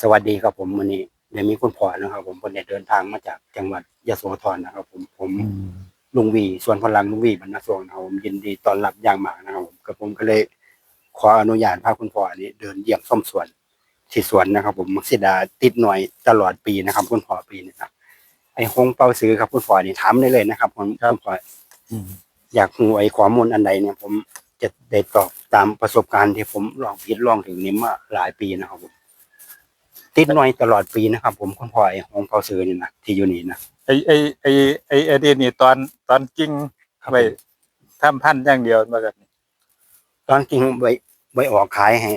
สวัสดีครับผมวันนี้เดี๋ยวมีคุณพ่อนะครับ ผมคนเนี่ยเดินทางมาจากจังหวัดยโสธรนะครับ ผมผมลุงวีส่วนพลังลุงวีบรรณสวงนะครับผมยินดีต้อนรับอย่างมากนะครับผมกับผมก็เลยขออนุญาตพาคุณพ่อนี้เดินเยี่ยมส้มสวนที่สวนนะครับ ผมมักซิดาติดหน่อยตลอดปีนะครับ คุณพ่อปีนี้นะไอ้ฮงเปาซื้อครับคุณพ่อนี่ถามได้เลยนะครับคุณคุณพ่ออยากรู้ไอ้ข้อมูลอันใดเนี่ย ผมจะได้ตอบตามประสบการณ์ที่ผมลองผิดลองถึงนี้มาหลายปีนะครับผม ติดหน่อยตลอดปีนะครับ ผมคุณพ่อไอ้ของเปาซื้อนี่นะที่อยู่นี่นะไอไอไอไอไอเดียนี่ตอนตอนกิ้งครับไปทำพันธุ์อย่างเดียวมาแบบนี้ตอนจริงไว้ไว้ออกขายให้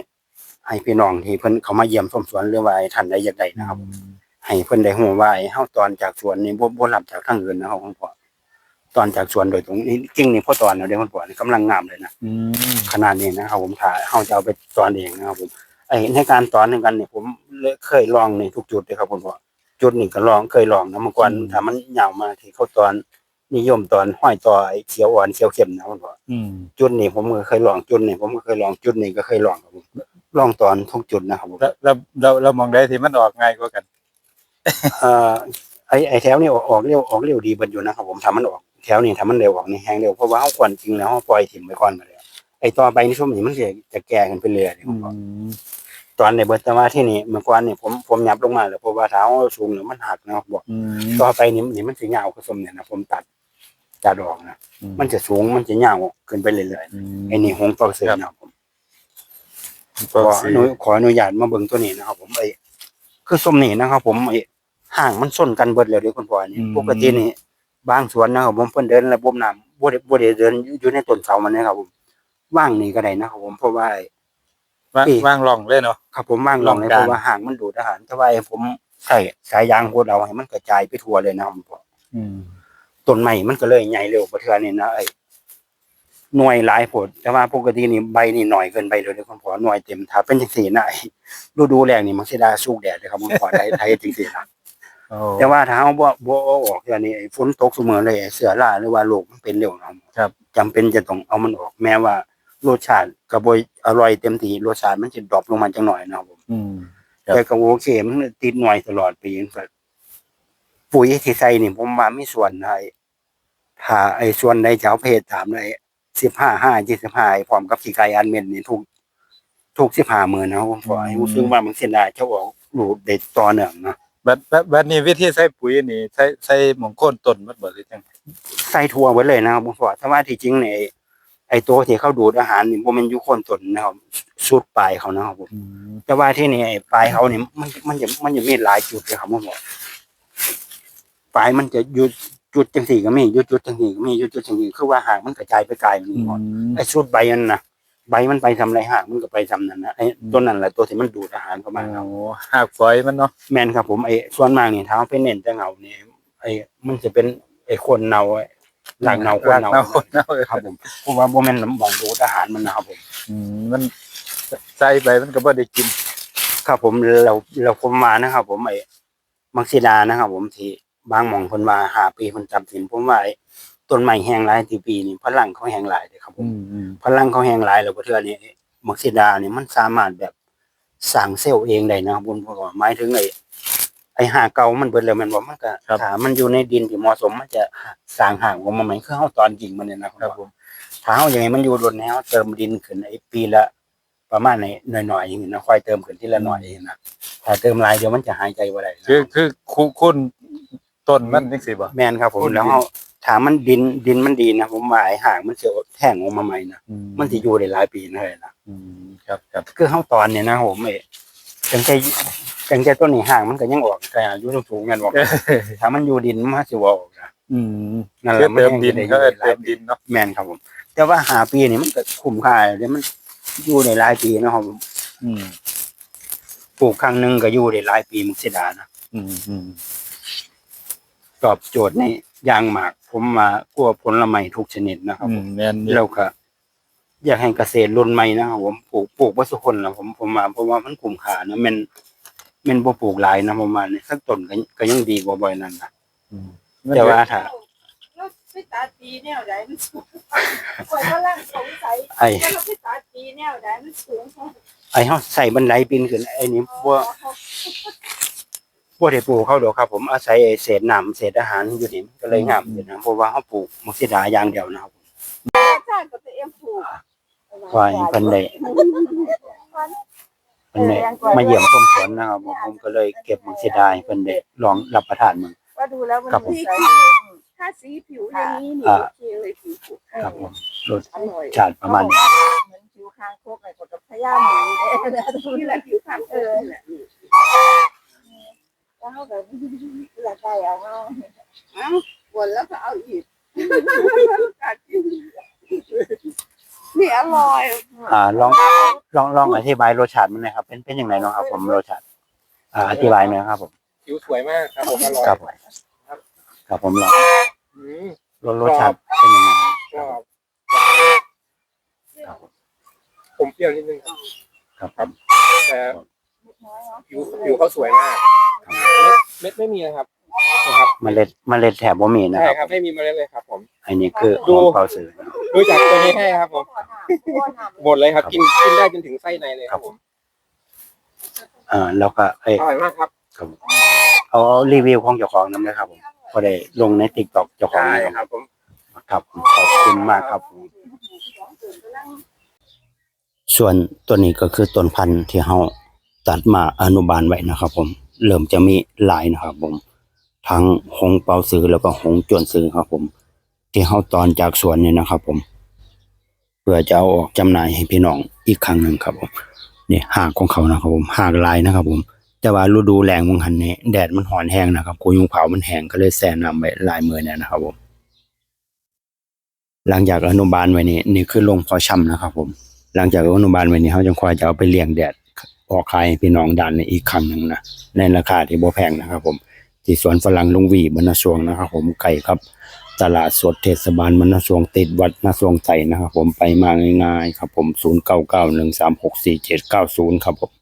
ให้พี่น้องที่เพิ่นเขามาเยี่ยมชมสวนหรือว่าให้ท่านใดอยากได้นะครับ ให้เพิ่นได้ฮู้ว่าไอ้เฮาตอนจากสวนนี่บ่บ่รับจากทางอื่นนะครับคุณพ่อตอนจากสวนโดยตรงนี้จริงนี่พอตอนแล้วเด้อคุณพ่อนี่กำลังงามเลยนะอืมขนาดนี้นะครับผมถ่ายเขาจะเอาไปสอนเองนะครับผมไอ้ในการสอนในกันเนี่ยผม เคยลองในทุกจุดเลยครับผมว่าจุดนี้ก็ลองเคยลองนะเมื่อก่อนถ้ามันยาวมาที่เขาตอนนิยมตอนห้อยต่อไอ้เขียวอ่อนเขียวเข้มนะผมว่าอืมจุดนี้ผมก็เคยลองจุดนี้ผมก็เคยลองจุดนี้ก็เคยลองครับผมลองตอนทุกจุดนะครับผมแล้วแล้วเราเรามองได้ที่มันออกง่ายกว่ากันเอ่อไอ้ไอ้แถวนี้ออกออกเร็วออกเร็วดีเบันอยู่นะครับผมทำมันออกแถวนี้ทำมันเร็วออกนี่แห้งเร็วเพราะว่าเขาควรจริงแล้วเขาปล่อยถิ่มไปก่อนมาเลยไอ้ต่อไปนี่ช่วงนี้มันจะจะแก่กันไปเรื่อยๆผมว่า ตอนในเบิร์ตว่าที่นี่เมื่อก่อนนี่ผมผมยับลงมาเลยเพราะว่าเท้าสูงแล้วมันหักนะครับบอกอืมต่อไปนี่นี่มันจะยาวผสมเนี่ยนะผมตัดตัดออกนะมันจะสูงมันจะยาวขึ้นไปเรื่อยๆไอ้นี่หงส์เปาเสือนะครับผมขออนุขออนุญาตมาเบิ่งตัวนี้นะครับผมไอ้คือส้มนี่นะครับผมไอ้ห่างมันส้นกันเบิดเลยเด้อคุณพ่อนี่ปกตินี่บางสวนนะครับผมเพิ่นเดินระบบน้ำบ่ได้บ่ได้เดินอยู่ในต้นเสามันนะครับผมว่างนี่ก็ได้นะครับผมเพราะว่าไอ้ ว่างปีว่างร่องเลยเนาะ ครับผมว่างลองเลยลองกลางเพราะว่าห่างมันดูดอาหารแต่ว่าไอ้ผมใส่สายยางโคดเอาให้มันกระจายไปทั่วเลยนะครับผมอืมต้นใหม่มันก็เลยใหญ่เร็วกว่าเทื่อนี่นะไอ้หน่วยหลายผลแต่ว่าปกตินี่ใบนี่หน่อยเกินไปเลยเด้อคุณพ่อหน่วยเต็มถ้าเป็นจังซี่นะไอ้ฤดูแล้งนี่มันสิได้สู้แดดเลยครับคุณพ่อไทยไทยจริงๆนะโอ้แต่ว่าถ้าเอาบ่บ่เอาออกเทื่อนี้ไอ้ฝนตกเสมอเลยไอ้เสือราหรือว่าโรคมันเป็นเร็วนะครับ จำเป็นจะต้องเอามันออกแม้ว่า รสชาติก็บ่อร่อยเต็มที่รสชาติมันจะดรอปลงมาจังหน่อยนะครับผมอืม ครับ แต่ก็โอเคมันติดหน่วยตลอดปีก็ปุ๋ยที่ใส่นี่ผมว่ามีส่วนให้ถ้าไอ้ส่วนใดจะเอาเพศถามเลยสิบห้าห้ายี่สิบห้าพร้อมกับขี้ไก่อันเม็ดนี่ถูกถูกสิบห้าหมื่นนะผมขอให้รู้สึกว่ามันเสียดายเจ้าออกรูปเด็ดต่อเนื่องนะ บัดบัดบัดนี้วิธีใส่ปุ๋ยนี่ใส่ใส่หมองโคนต้นมันบ่หรือจังใส่ทั่วไว้เลยนะครับผมขอถ้าว่าที่จริงเนี่ย ไอ้ไอ้ตัวที่เขาดูดอาหารนี่ผมมันอยู่โคนต้นนะครับสุดปลายเขานะครับผมอืมแต่ว่าที่นี่ไอ้ปลายเขาเนี่ยมันมันจะมันจะมีหลายจุดเลยครับผมบอกปลายมันจะอยู่จุดจังสี่ก็มีอยู่จุดจังสี่ก็มีอยู่จุดจังสี่คือว่าหางมันกระจายไปไกลมันอืหมดมไอ้สุดใบมันนะใบมันไปทำอะไรหางมันก็ไปทำนั่นนะไอ้ต้นนั่นแหละตัวที่มันดูดอาหารเข้ามาครับโอ้หากฝอยมันเนาะแมนครับผมไอ้ส่วนมากนี่เท้าเป็นเน้นแต่เงาเนี่ยไอ้มันจะเป็นไอ้คนเนาไอ้ หลังเนาคนรากเนาเนาคนเนาครับผมเพราะว่าโบแมนมองดูดอาหารมันนะครับผม อืมมันใส่ไปมันก็บ่ได้กิน ครับผมเราเราผมมานะครับ ผมไอ้มักซิดานะครับ ผมที่บางหมองคนมาหาปีคนจำสินผมว่าไอ้ต้นไม้แห้งหลายที่ปีนี่พลังเขาแห้งหลายเลยครับผมอืมอืมพลังเขาแห้งหลายแล้วก็เทื่อนี้มักซิดานี่มันสามารถแบบสร้างเซลล์เองได้นะครับผมเพราะว่าหมายถึงไอ้ ไอ้หาเก่ามันเบิดแล้วแมันว่ามันก็ถ้ามันอยู่ในดินที่เหมาะสมมันจะสร้างหางออกมาใหม่คือเฮาตอนกิ่งมันเนี่ยนะคครัรับบผมถ้าเฮาอย่างไงมันอยู่โดนแนวเติมดินขึ้นไอ้ปีละ ประมาณไหนหน่อยๆอย่างนี้นะค่อยเติมขึ้นทีละหน่อยเองนะถ้าเติมหลายเดี๋ยวมันจะหายใจบ่ได้นะ คือคือคุคุณต้นมันจังซี่บ่ แม่นครับผมคุณแล้วดินเฮาถามมันดินดินมันดีนะผมว่าไอ้หางมันสิแท่งออกมาใหม่นะมันสิอยู่ได้หลายปีนะเลยนะอืมครับครับคือเฮาตอนเนี่ยนะผมเอ้จังใจ จังใจต้นนี้ห่างมันก็ยังออกแต่อายุสูงๆกันบอกถ้ามันอยู่ดินมันสิบ่ออกนะอืมนั่นแหคือละเติมดินยังก็จะได้อยู่ได้หเติลายมปีดินเนาะแม่นครับผม แต่ว่าหาปีนี่มันก็คุ้มค่าเลยมันอยู่ได้หลายปีนะครับผมอืมปลูกครั้งหนึงก็อยู่ได้หลายปีมันเสียดายนะอืมอืมตอบโจทย์ในอย่างมาก ผมมากัวผลไม้ทุกชนิดนะครับอืมแม่นอยู่แล้วก็อยากให้เกษตรรุ่นใหม่นะครับผมปลูกปลูกวัสคนนะผมผมมาเพราะว่ามันคุ้มค่านะแมัน แมันบ่ปลูกหลายนะประมาณนี้สักต้นก็ก็ยังดีกว่าบ่อยนั่นนะอืมแต่ว่าถ้าเราไปตัดปีแนวใดมันสูงคนกำลังสงสัยไอ้ว่าเราไปตัดปีแนวใดมันสูงไอ้เฮาใส่บันไดปีนขึ้นไอ้นี่บ่บ่ได้ปลูกเขาดอกครับ ผมอาศัยไอ้เศษน้ำเศษอาหารอยู่นี่มันก็เลยงามอยู่นะเพราะว่าเฮาปลูกมักสิดาอย่างเดียวนะครับจ้างก็ตัวเองผูก ว่าให้เพิ่นได้ เพิ่นได้มาเยี่ยมชมสวนนะครับผมผมก็เลยเก็บมักสิดาให้เพิ่นได้ลองรับประทานมึง ว่าดูแล้วมันครับผมสีถ้าสีผิวอย่างนี้นี่อ่า โอเคเลยผิวผูกครับผมรสอร่อยชาติประมาณนี้เหมือนผิวคางคกไอ้กดกับพญาหมูเนี่ยนี่แหละผิวคางคกนี่แหละนี่แล้วแบบอยากได้เอาเอาเอ้าวนแล้วก็เอาอีกกัดกินนี่อร่อยอ่าลอง ลองลองอธิบายรสชาติมันหน่อยครับ เป็นเป็นยังไงเนาะครับ ผมรสชาติอ่าอธิบายหน่อยครับ ผมผิวสวยมากครับผมอร่อยครับผมครับผมลองอืมรสรสชาติเป็นยังไงก็หวานผมเปรี้ยวนิดนึงครับครับผมแต่ผิวผิวเขาสวยมากเม็ดเม็ดไม่มีนะครับนะครับเมล็ดเมล็ดแถบบ่มีนะใช่ครับครับไม่มีเมล็ดเลยครับ ผม อันนี้คือดูของเปาสือนะค รับดูจากตัวนี้ให้ครับผมหมดเลยครับ กินกินได้จนถึงไส้ในเลยครับผมอ่าแล้วก็เอ้ยอร่อยมากครับครับผมเอารีวิวของเจ้าของนำเลยครับผมก็ได้ลงใน TikTok เจ้าของใช่นะครับผมครับขอบคุณมากครับผมส่วนตัวนี้ก็คือต้นพันธุ์ที่เฮาตัดมาอนุบาลไว้นะครับ ผม เริ่มจะมีหลายนะครับ ผม ทั้งหงเปาซือแล้วก็หงจวนซือครับ ผม ที่เฮาตอนจากสวนเนี่ยนะครับ ผม เพื่อจะเอาออกจำหน่ายให้พี่น้องอีกครั้งหนึ่งครับผมนี่หากของเขานะครับผมหากลายนะครับ ผม แต่ว่าฤดูแล้งมึงหันนี่แดดมันหอนแห้งนะครับกูยุงเผามันแห้งก็เลยแช่น้ำไว้หลายมือเนี่ยนะครับผม หลังจากอนุบาลไว้นี่นี่คือลงพอช่ำนะครับ ผม หลังจากอนุบาลไว้นี่เขาจังค่อยจะเอาไปเลี้ยงแดดออกขายพี่น้องด้านในอีกครั้งหนึ่งนะในราคาที่บ่แพงนะครับ ผม ที่สวนฝรั่งลุงวีบรรณสวงนะครับ ผมไก่ครับ ตลาดสดเทศบาลบรรณสวงติดวัดนาสวงใจนะครับผมไปมาง่ายๆครับผม 0991364790 ครับผม